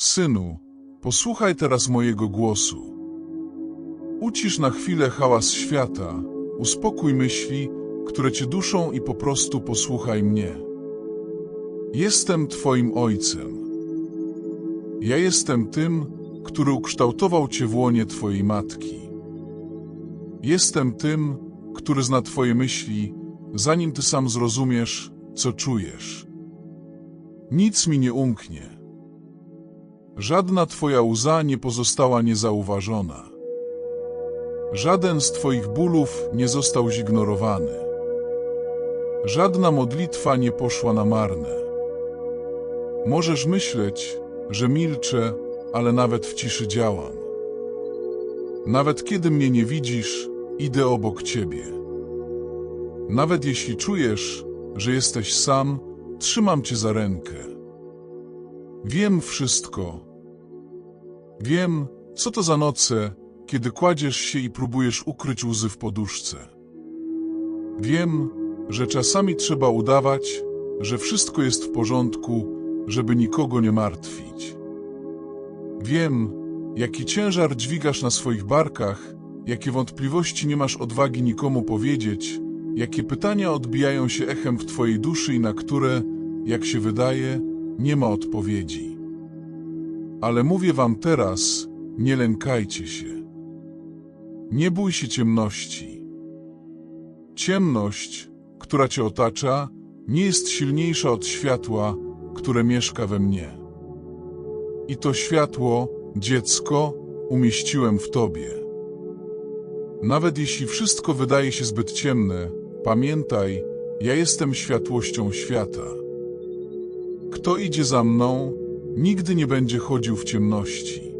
Synu, posłuchaj teraz mojego głosu. Ucisz na chwilę hałas świata, uspokój myśli, które cię duszą i po prostu posłuchaj mnie. Jestem Twoim Ojcem. Ja jestem tym, który ukształtował Cię w łonie Twojej matki. Jestem tym, który zna Twoje myśli, zanim Ty sam zrozumiesz, co czujesz. Nic mi nie umknie. Żadna Twoja łza nie pozostała niezauważona. Żaden z Twoich bólów nie został zignorowany. Żadna modlitwa nie poszła na marne. Możesz myśleć, że milczę, ale nawet w ciszy działam. Nawet kiedy mnie nie widzisz, idę obok ciebie. Nawet jeśli czujesz, że jesteś sam, trzymam cię za rękę. Wiem wszystko. Wiem, co to za noce, kiedy kładziesz się i próbujesz ukryć łzy w poduszce. Wiem, że czasami trzeba udawać, że wszystko jest w porządku, żeby nikogo nie martwić. Wiem, jaki ciężar dźwigasz na swoich barkach, jakie wątpliwości nie masz odwagi nikomu powiedzieć, jakie pytania odbijają się echem w twojej duszy i na które, jak się wydaje, nie ma odpowiedzi. Ale mówię wam teraz, nie lękajcie się. Nie bój się ciemności. Ciemność, która cię otacza, nie jest silniejsza od światła, które mieszka we mnie. I to światło, dziecko, umieściłem w tobie. Nawet jeśli wszystko wydaje się zbyt ciemne, pamiętaj, ja jestem światłością świata. Kto idzie za mną, nigdy nie będzie chodził w ciemności.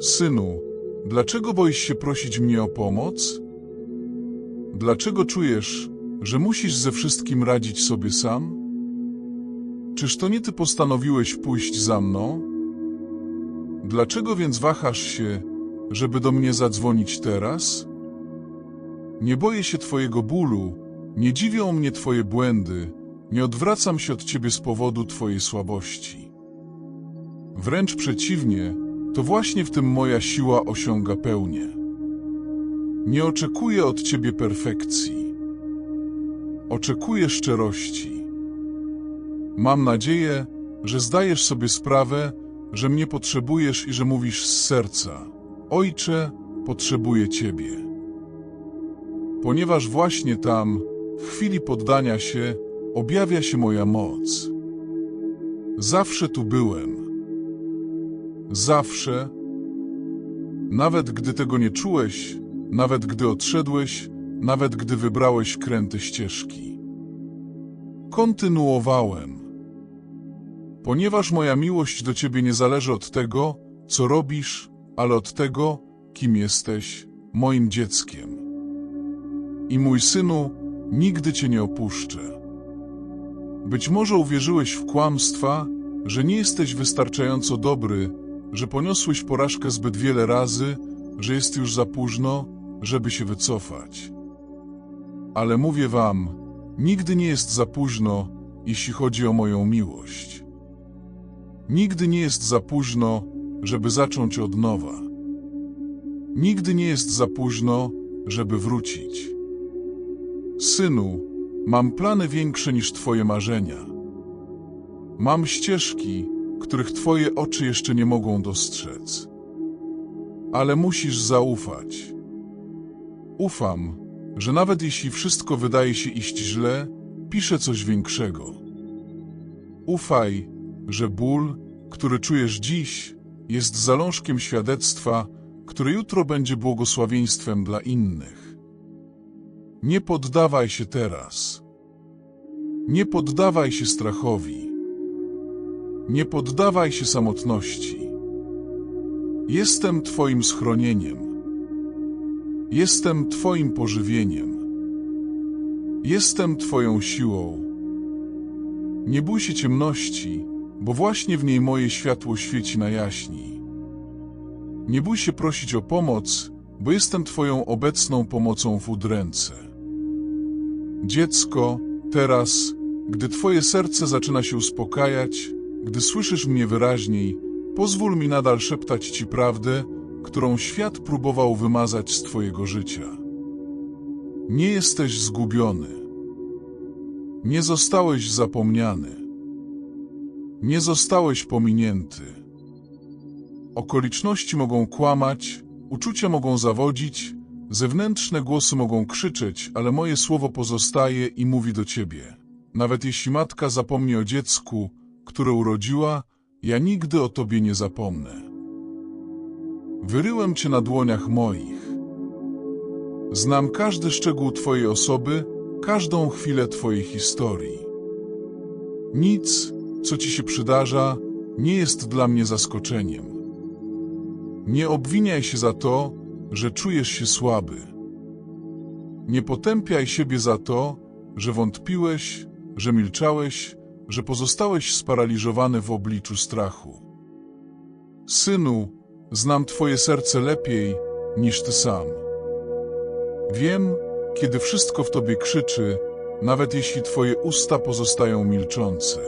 Synu, dlaczego boisz się prosić mnie o pomoc? Dlaczego czujesz, że musisz ze wszystkim radzić sobie sam? Czyż to nie ty postanowiłeś pójść za mną? Dlaczego więc wahasz się, żeby do mnie zadzwonić teraz? Nie boję się twojego bólu, nie dziwią mnie twoje błędy, nie odwracam się od ciebie z powodu twojej słabości. Wręcz przeciwnie, to właśnie w tym moja siła osiąga pełnię. Nie oczekuję od ciebie perfekcji. Oczekuję szczerości. Mam nadzieję, że zdajesz sobie sprawę, że mnie potrzebujesz i że mówisz z serca: Ojcze, potrzebuję Ciebie. Ponieważ właśnie tam, w chwili poddania się, objawia się moja moc. Zawsze tu byłem. Zawsze. Nawet gdy tego nie czułeś, nawet gdy odszedłeś, nawet gdy wybrałeś kręte ścieżki. Kontynuowałem. Ponieważ moja miłość do Ciebie nie zależy od tego, co robisz, ale od tego, kim jesteś, moim dzieckiem. I mój synu, nigdy Cię nie opuszczę. Być może uwierzyłeś w kłamstwa, że nie jesteś wystarczająco dobry, że poniosłeś porażkę zbyt wiele razy, że jest już za późno, żeby się wycofać. Ale mówię Wam, nigdy nie jest za późno, jeśli chodzi o moją miłość. Nigdy nie jest za późno, żeby zacząć od nowa. Nigdy nie jest za późno, żeby wrócić. Synu, mam plany większe niż Twoje marzenia. Mam ścieżki, których Twoje oczy jeszcze nie mogą dostrzec. Ale musisz zaufać. Ufam, że nawet jeśli wszystko wydaje się iść źle, piszę coś większego. Ufaj, że ból, który czujesz dziś, jest zalążkiem świadectwa, które jutro będzie błogosławieństwem dla innych. Nie poddawaj się teraz. Nie poddawaj się strachowi. Nie poddawaj się samotności. Jestem Twoim schronieniem. Jestem Twoim pożywieniem. Jestem Twoją siłą. Nie bój się ciemności, bo właśnie w niej moje światło świeci najjaśniej. Nie bój się prosić o pomoc, bo jestem Twoją obecną pomocą w udręce. Dziecko, teraz, gdy Twoje serce zaczyna się uspokajać, gdy słyszysz mnie wyraźniej, Pozwól mi nadal szeptać Ci prawdę, którą świat próbował wymazać z Twojego życia. Nie jesteś zgubiony. Nie zostałeś zapomniany. Nie zostałeś pominięty. Okoliczności mogą kłamać, uczucia mogą zawodzić, zewnętrzne głosy mogą krzyczeć, ale moje słowo pozostaje i mówi do ciebie. Nawet jeśli matka zapomni o dziecku, które urodziła, ja nigdy o tobie nie zapomnę. Wyryłem cię na dłoniach moich. Znam każdy szczegół twojej osoby, każdą chwilę twojej historii. Nic, co ci się przydarza, nie jest dla mnie zaskoczeniem. Nie obwiniaj się za to, że czujesz się słaby. Nie potępiaj siebie za to, że wątpiłeś, że milczałeś, że pozostałeś sparaliżowany w obliczu strachu. Synu, znam Twoje serce lepiej niż Ty sam. Wiem, kiedy wszystko w Tobie krzyczy, nawet jeśli Twoje usta pozostają milczące.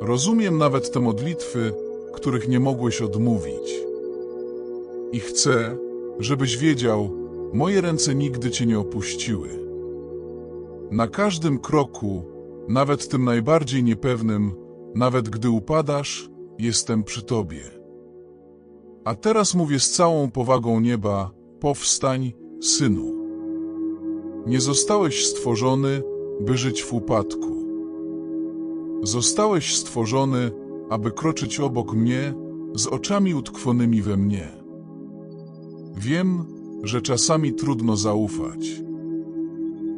Rozumiem nawet te modlitwy, których nie mogłeś odmówić. I chcę, żebyś wiedział, moje ręce nigdy Cię nie opuściły. Na każdym kroku, nawet tym najbardziej niepewnym, nawet gdy upadasz, jestem przy Tobie. A teraz mówię z całą powagą nieba, powstań, synu. Nie zostałeś stworzony, by żyć w upadku. Zostałeś stworzony, aby kroczyć obok mnie z oczami utkwionymi we mnie. Wiem, że czasami trudno zaufać.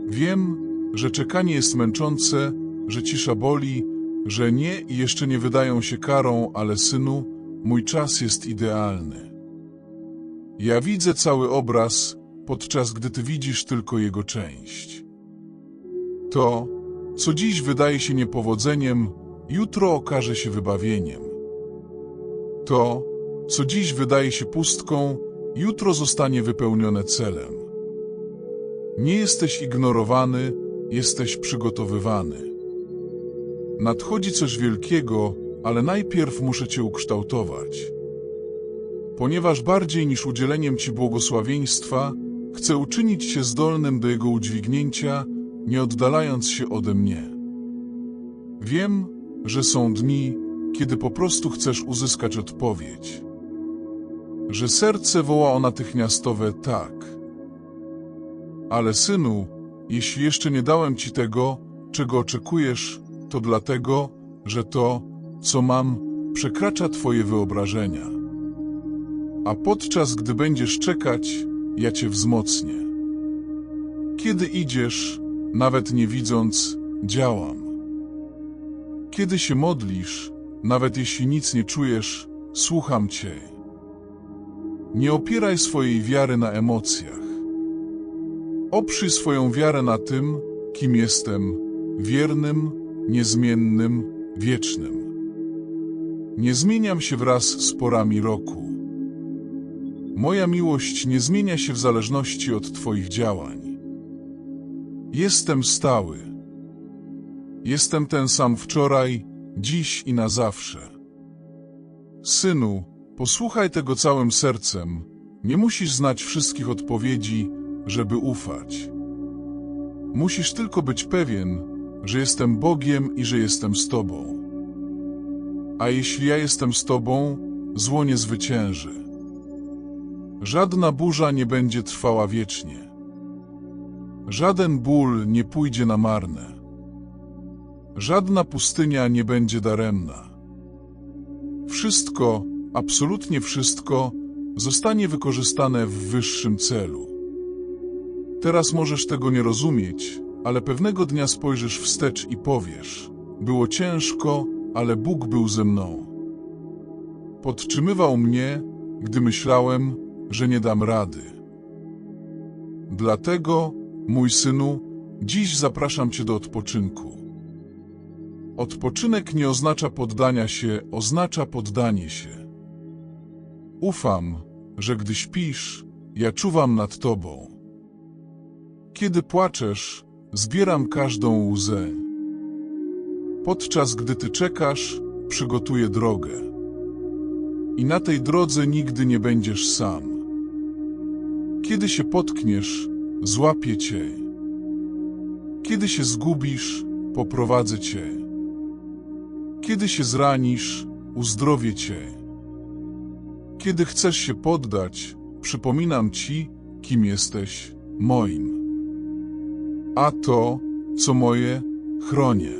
Wiem, że czekanie jest męczące, że cisza boli, że nie i jeszcze nie wydają się karą, ale synu, mój czas jest idealny. Ja widzę cały obraz, podczas gdy ty widzisz tylko jego część. To, co dziś wydaje się niepowodzeniem, jutro okaże się wybawieniem. To, co dziś wydaje się pustką, jutro zostanie wypełnione celem. Nie jesteś ignorowany, jesteś przygotowywany. Nadchodzi coś wielkiego, ale najpierw muszę cię ukształtować. Ponieważ bardziej niż udzieleniem ci błogosławieństwa, chcę uczynić cię zdolnym do jego udźwignięcia, nie oddalając się ode mnie. Wiem, że są dni, kiedy po prostu chcesz uzyskać odpowiedź. Że serce woła o natychmiastowe tak. Ale synu, jeśli jeszcze nie dałem ci tego, czego oczekujesz, to dlatego, że to, co mam, przekracza twoje wyobrażenia. A podczas gdy będziesz czekać, ja cię wzmocnię. Kiedy idziesz, nawet nie widząc, działam. Kiedy się modlisz, nawet jeśli nic nie czujesz, słucham cię. Nie opieraj swojej wiary na emocjach. Oprzyj swoją wiarę na tym, kim jestem, wiernym, niezmiennym, wiecznym. Nie zmieniam się wraz z porami roku. Moja miłość nie zmienia się w zależności od Twoich działań. Jestem stały. Jestem ten sam wczoraj, dziś i na zawsze. Synu, posłuchaj tego całym sercem. Nie musisz znać wszystkich odpowiedzi, żeby ufać. Musisz tylko być pewien, że jestem Bogiem i że jestem z Tobą. A jeśli ja jestem z Tobą, zło nie zwycięży. Żadna burza nie będzie trwała wiecznie. Żaden ból nie pójdzie na marne. Żadna pustynia nie będzie daremna. Wszystko, absolutnie wszystko, zostanie wykorzystane w wyższym celu. Teraz możesz tego nie rozumieć, ale pewnego dnia spojrzysz wstecz i powiesz: Było ciężko, ale Bóg był ze mną. Podtrzymywał mnie, gdy myślałem, że nie dam rady. Dlatego, mój synu, dziś zapraszam cię do odpoczynku. Odpoczynek nie oznacza poddania się, oznacza poddanie się. Ufam, że gdy śpisz, ja czuwam nad tobą. Kiedy płaczesz, zbieram każdą łzę. Podczas gdy ty czekasz, przygotuję drogę. I na tej drodze nigdy nie będziesz sam. Kiedy się potkniesz, złapię cię. Kiedy się zgubisz, poprowadzę cię. Kiedy się zranisz, uzdrowię cię. Kiedy chcesz się poddać, przypominam ci, kim jesteś moim. A to, co moje, chronię.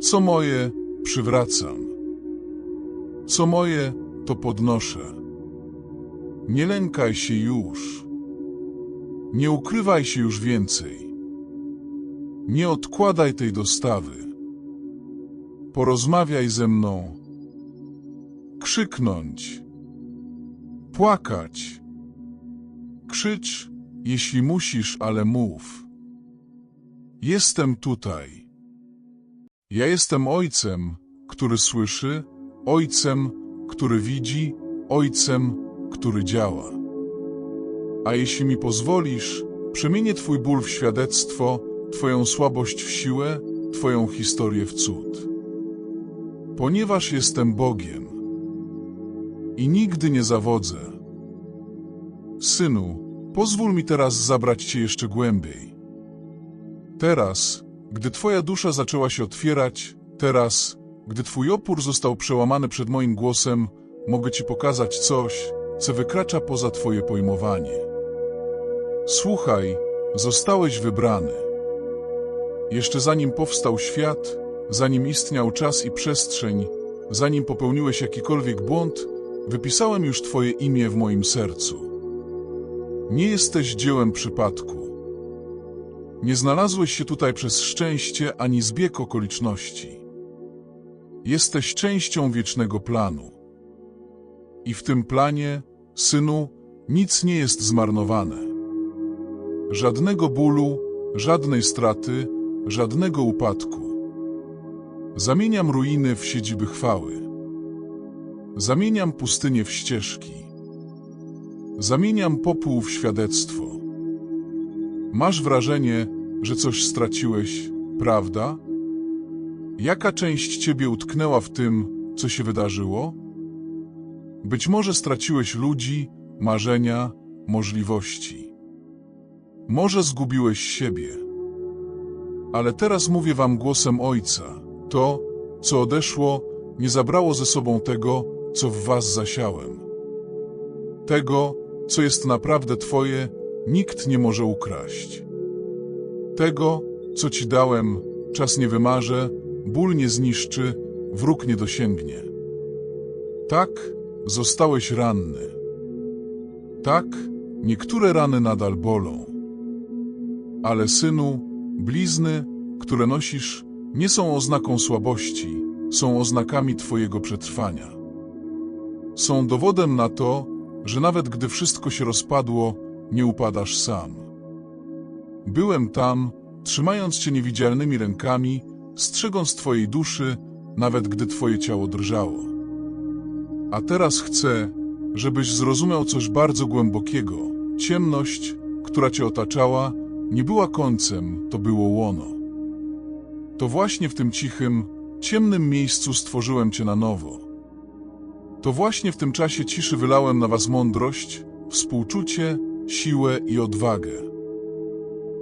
Co moje, przywracam. Co moje, to podnoszę. Nie lękaj się już. Nie ukrywaj się już więcej. Nie odkładaj tej dostawy. Porozmawiaj ze mną. Krzyknąć. Płakać. Krzycz, jeśli musisz, ale mów. Jestem tutaj. Ja jestem ojcem, który słyszy, ojcem, który widzi, ojcem, który działa. A jeśli mi pozwolisz, przemienię Twój ból w świadectwo, Twoją słabość w siłę, Twoją historię w cud. Ponieważ jestem Bogiem i nigdy nie zawodzę. Synu, pozwól mi teraz zabrać Cię jeszcze głębiej. Teraz, gdy Twoja dusza zaczęła się otwierać, teraz, gdy Twój opór został przełamany przed moim głosem, mogę Ci pokazać coś, co wykracza poza Twoje pojmowanie. Słuchaj, zostałeś wybrany. Jeszcze zanim powstał świat, zanim istniał czas i przestrzeń, zanim popełniłeś jakikolwiek błąd, wypisałem już Twoje imię w moim sercu. Nie jesteś dziełem przypadku. Nie znalazłeś się tutaj przez szczęście ani zbieg okoliczności. Jesteś częścią wiecznego planu. I w tym planie, synu, nic nie jest zmarnowane. Żadnego bólu, żadnej straty, żadnego upadku. Zamieniam ruiny w siedziby chwały. Zamieniam pustynię w ścieżki. Zamieniam popół w świadectwo. Masz wrażenie, że coś straciłeś, prawda? Jaka część ciebie utknęła w tym, co się wydarzyło? Być może straciłeś ludzi, marzenia, możliwości. Może zgubiłeś siebie. Ale teraz mówię wam głosem Ojca. To, co odeszło, nie zabrało ze sobą tego, co w was zasiałem. Tego, co jest naprawdę twoje, nikt nie może ukraść. Tego, co ci dałem, czas nie wymarze, ból nie zniszczy, wróg nie dosięgnie. Tak, zostałeś ranny. Tak, niektóre rany nadal bolą. Ale synu, blizny, które nosisz, nie są oznaką słabości, są oznakami Twojego przetrwania. Są dowodem na to, że nawet gdy wszystko się rozpadło, nie upadasz sam. Byłem tam, trzymając Cię niewidzialnymi rękami, strzegąc Twojej duszy, nawet gdy Twoje ciało drżało. A teraz chcę, żebyś zrozumiał coś bardzo głębokiego. Ciemność, która Cię otaczała, nie była końcem, to było łono. To właśnie w tym cichym, ciemnym miejscu stworzyłem Cię na nowo. To właśnie w tym czasie ciszy wylałem na Was mądrość, współczucie, siłę i odwagę.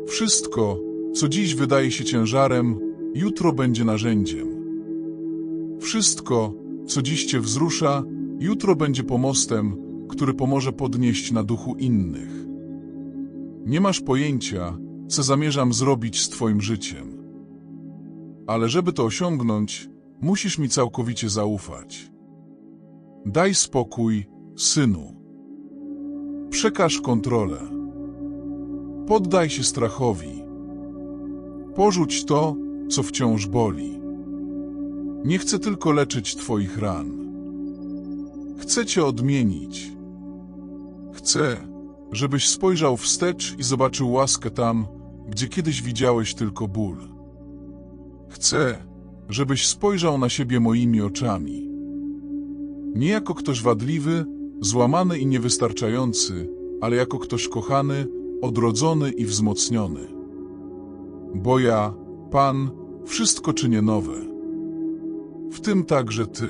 Wszystko, co dziś wydaje się ciężarem, jutro będzie narzędziem. Wszystko, co dziś Cię wzrusza, jutro będzie pomostem, który pomoże podnieść na duchu innych. Nie masz pojęcia, co zamierzam zrobić z Twoim życiem. Ale żeby to osiągnąć, musisz mi całkowicie zaufać. Daj spokój, synu. Przekaż kontrolę. Poddaj się strachowi. Porzuć to, co wciąż boli. Nie chcę tylko leczyć Twoich ran. Chcę Cię odmienić. Chcę, żebyś spojrzał wstecz i zobaczył łaskę tam, gdzie kiedyś widziałeś tylko ból. Chcę, żebyś spojrzał na siebie moimi oczami. Nie jako ktoś wadliwy, złamany i niewystarczający, ale jako ktoś kochany, odrodzony i wzmocniony. Bo ja, Pan, wszystko czynię nowe. W tym także Ty.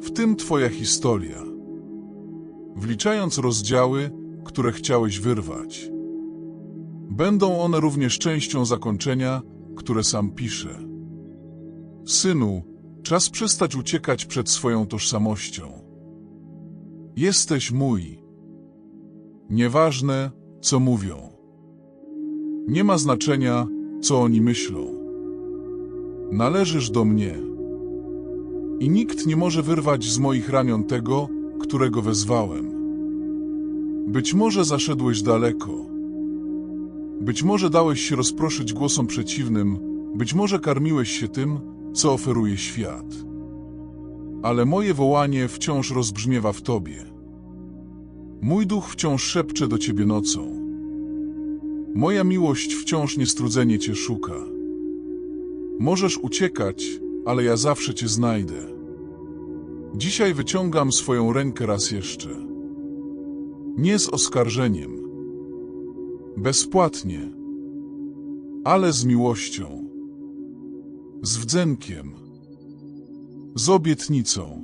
W tym Twoja historia. Wliczając rozdziały, które chciałeś wyrwać. Będą one również częścią zakończenia, które sam piszę. Synu, czas przestać uciekać przed swoją tożsamością. Jesteś mój. Nieważne, co mówią. Nie ma znaczenia, co oni myślą. Należysz do mnie. I nikt nie może wyrwać z moich ramion tego, którego wezwałem. Być może zaszedłeś daleko. Być może dałeś się rozproszyć głosom przeciwnym, być może karmiłeś się tym, co oferuje świat. Ale moje wołanie wciąż rozbrzmiewa w tobie. Mój duch wciąż szepcze do ciebie nocą. Moja miłość wciąż niestrudzenie cię szuka. Możesz uciekać, ale ja zawsze cię znajdę. Dzisiaj wyciągam swoją rękę raz jeszcze. Nie z oskarżeniem. Bezpłatnie. Ale z miłością. Z wdzenkiem. Z obietnicą.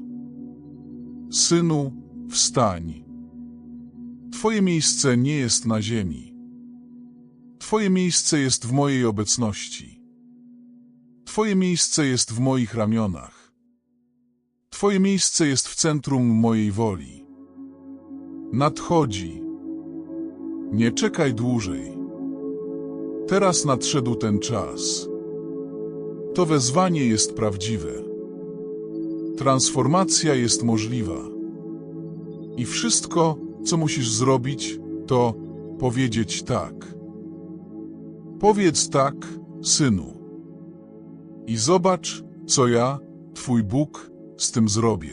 Synu, wstań. Twoje miejsce nie jest na ziemi. Twoje miejsce jest w mojej obecności. Twoje miejsce jest w moich ramionach. Twoje miejsce jest w centrum mojej woli. Nadchodzi. Nie czekaj dłużej. Teraz nadszedł ten czas. To wezwanie jest prawdziwe. Transformacja jest możliwa. I wszystko, co musisz zrobić, to powiedzieć tak. Powiedz tak, synu. I zobacz, co ja, Twój Bóg, z tym zrobię.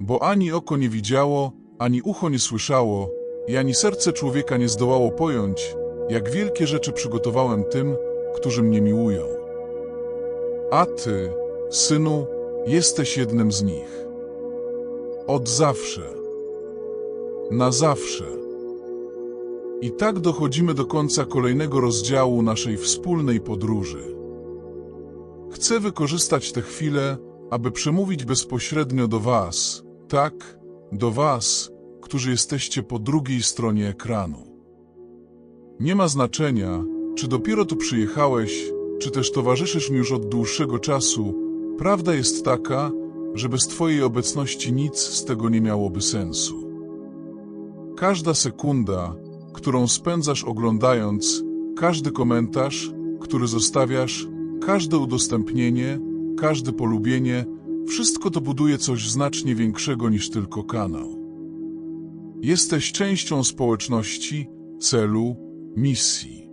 Bo ani oko nie widziało, ani ucho nie słyszało, i ani serce człowieka nie zdołało pojąć, jak wielkie rzeczy przygotowałem tym, którzy mnie miłują. A Ty, synu, jesteś jednym z nich. Od zawsze. Na zawsze. I tak dochodzimy do końca kolejnego rozdziału naszej wspólnej podróży. Chcę wykorzystać tę chwilę, aby przemówić bezpośrednio do Was, tak, do Was, którzy jesteście po drugiej stronie ekranu. Nie ma znaczenia, czy dopiero tu przyjechałeś, czy też towarzyszysz mi już od dłuższego czasu, prawda jest taka, że bez Twojej obecności nic z tego nie miałoby sensu. Każda sekunda, którą spędzasz oglądając, każdy komentarz, który zostawiasz, każde udostępnienie, każde polubienie, wszystko to buduje coś znacznie większego niż tylko kanał. Jesteś częścią społeczności, celu, misji.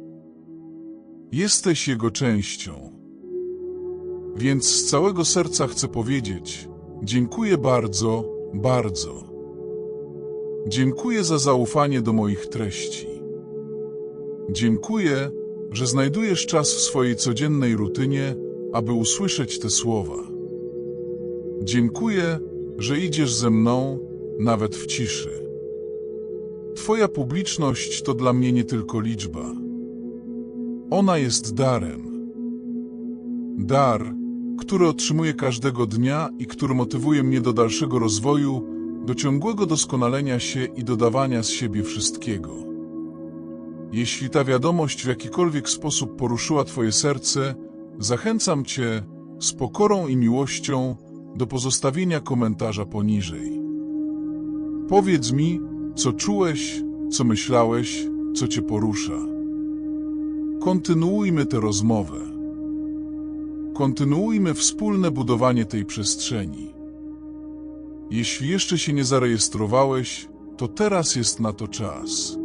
Jesteś jego częścią. Więc z całego serca chcę powiedzieć: dziękuję bardzo, bardzo. Dziękuję za zaufanie do moich treści. Dziękuję, że znajdujesz czas w swojej codziennej rutynie, aby usłyszeć te słowa. Dziękuję, że idziesz ze mną, nawet w ciszy. Twoja publiczność to dla mnie nie tylko liczba. Ona jest darem. Dar, który otrzymuję każdego dnia i który motywuje mnie do dalszego rozwoju, do ciągłego doskonalenia się i dodawania z siebie wszystkiego. Jeśli ta wiadomość w jakikolwiek sposób poruszyła Twoje serce, zachęcam Cię z pokorą i miłością do pozostawienia komentarza poniżej. Powiedz mi, co czułeś, co myślałeś, co Cię porusza. Kontynuujmy tę rozmowę. Kontynuujmy wspólne budowanie tej przestrzeni. Jeśli jeszcze się nie zarejestrowałeś, to teraz jest na to czas.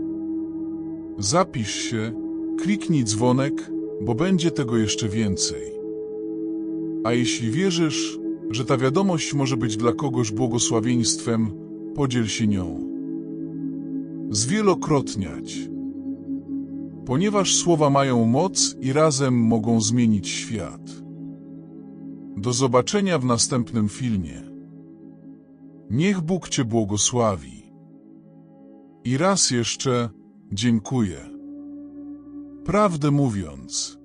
Zapisz się, kliknij dzwonek, bo będzie tego jeszcze więcej. A jeśli wierzysz, że ta wiadomość może być dla kogoś błogosławieństwem, podziel się nią. Zwielokrotniać. Ponieważ słowa mają moc i razem mogą zmienić świat. Do zobaczenia w następnym filmie. Niech Bóg Cię błogosławi. I raz jeszcze dziękuję. Prawdę mówiąc,